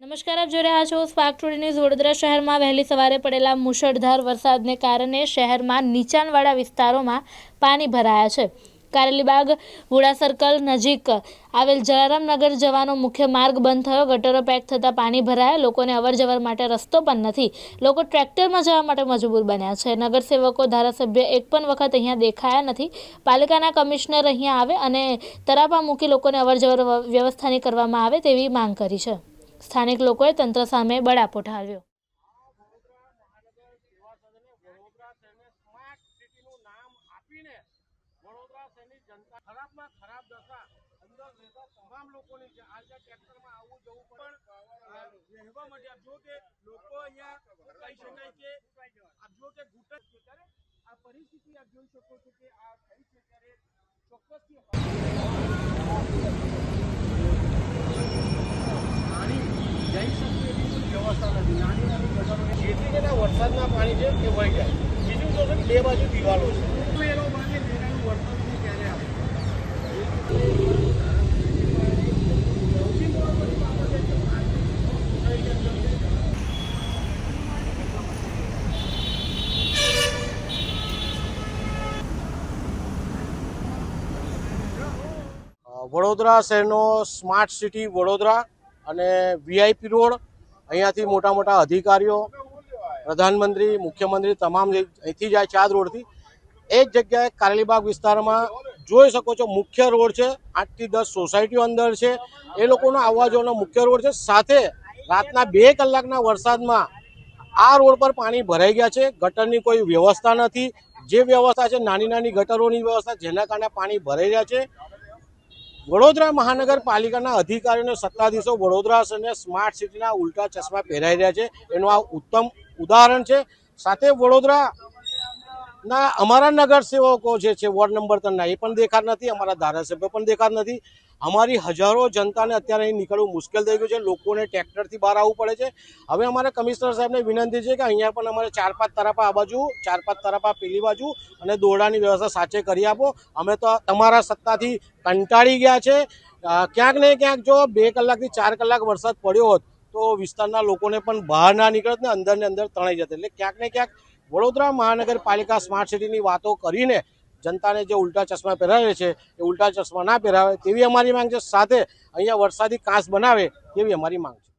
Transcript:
નમસ્કાર, આપ જોઈ રહ્યા છો સ્પાર્ક ટુડે ન્યૂઝ વડોદરા શહેરમાં વહેલી સવારે પડેલા મુશળધાર વરસાદને કારણે શહેરમાં નીચાણવાળા વિસ્તારોમાં પાણી ભરાયા છે. કારેલીબાગ, વુડા સર્કલ નજીક આવેલ જલારામનગર જવાનો મુખ્ય માર્ગ બંધ થયો. ગટરો પેક થતાં પાણી ભરાયા. લોકોને અવરજવર માટે રસ્તો પણ નથી. લોકો ટ્રેક્ટરમાં જવા માટે મજબૂર બન્યા છે. નગરસેવકો, ધારાસભ્ય એક પણ વખત અહીંયા દેખાયા નથી. પાલિકાના કમિશનર અહીંયા આવે અને તરાપા મૂકી લોકોને અવરજવર વ્યવસ્થાની કરવામાં આવે તેવી માંગ કરી છે. સ્થાનિક લોકોએ તંત્ર સામે બળાપો ઠાલવ્યો ખરાબમાં ખરાબ અહીંયા કહી શકાય કે પરિસ્થિતિ આપ જોઈ શકો છો કે આ થઈ છે ત્યારે ચોક્કસથી પાણી જઈ શકે એવી કોઈ જેટલી જેના વરસાદના પાણી છે તે વહી જાય. બીજું તો બે બાજુ દિવાલો છે. એનો વરસાદ ક્યારે આવે? વડોદરા શહેરનો સ્માર્ટ સિટી વડોદરા અને વીઆઈપી રોડ અહીંયાથી મોટા મોટા અધિકારીઓ, પ્રધાનમંત્રી, મુખ્યમંત્રી તમામ અહીંથી જાય ચાર રોડથી, એ જ જગ્યાએ કારેલીબાગ વિસ્તારમાં જોઈ શકો છો, મુખ્ય રોડ છે, આઠથી દસ સોસાયટીઓ અંદર છે. એ લોકોનો આવવા જવાનો મુખ્ય રોડ છે. સાથે રાતના બે કલાકના વરસાદમાં આ રોડ પર પાણી ભરાઈ ગયા છે. ગટરની કોઈ વ્યવસ્થા નથી. જે વ્યવસ્થા છે, નાની નાની ગટરોની વ્યવસ્થા, જેના કારણે પાણી ભરાઈ રહ્યા છે. વડોદરા મહાનગરપાલિકાના અધિકારીઓને સત્તાધીશો વડોદરા શહેરને સ્માર્ટ સિટીના ઉલટા ચશ્મા પહેરાઈ રહ્યા છે. એનું આ ઉત્તમ ઉદાહરણ છે. સાથે વડોદરા ના અમારા નગરસેવકો જે છે, વોર્ડ નંબર ત્રણના, એ પણ દેખાત નથી, અમારા ધારાસભ્ય પણ દેખાત નથી. અમારી હજારો જનતાને અત્યારે અહીં નીકળવું મુશ્કેલ થઈ ગયું છે. લોકોને ટ્રેક્ટરથી બહાર આવવું પડે છે. હવે અમારે કમિશનર સાહેબને વિનંતી છે કે અહીંયા પણ અમારે ચાર પાંચ તરફા આ બાજુ, ચાર પાંચ તરફા પેલી બાજુ અને દોરડાની વ્યવસ્થા સાચે કરી આપો. અમે તો તમારા સત્તાથી કંટાળી ગયા છે. ક્યાંક ને ક્યાંક જો બે કલાકથી ચાર કલાક વરસાદ પડ્યો હોત તો વિસ્તારના લોકોને પણ બહાર ના નીકળત ને અંદર ને અંદર તણાઈ જતા. એટલે ક્યાંક ને ક્યાંક વડોદરા મહાનગરપાલિકા સ્માર્ટ સિટીની વાતો કરીને જનતાને જે ઉલટા ચશ્મા પહેરાવે છે, એ ઉલટા ચશ્મા ના પહેરાવે, તેવી અમારી માંગ છે. સાથે અહીંયા વરસાદી કાંસ બનાવે, તેવી અમારી માંગ છે.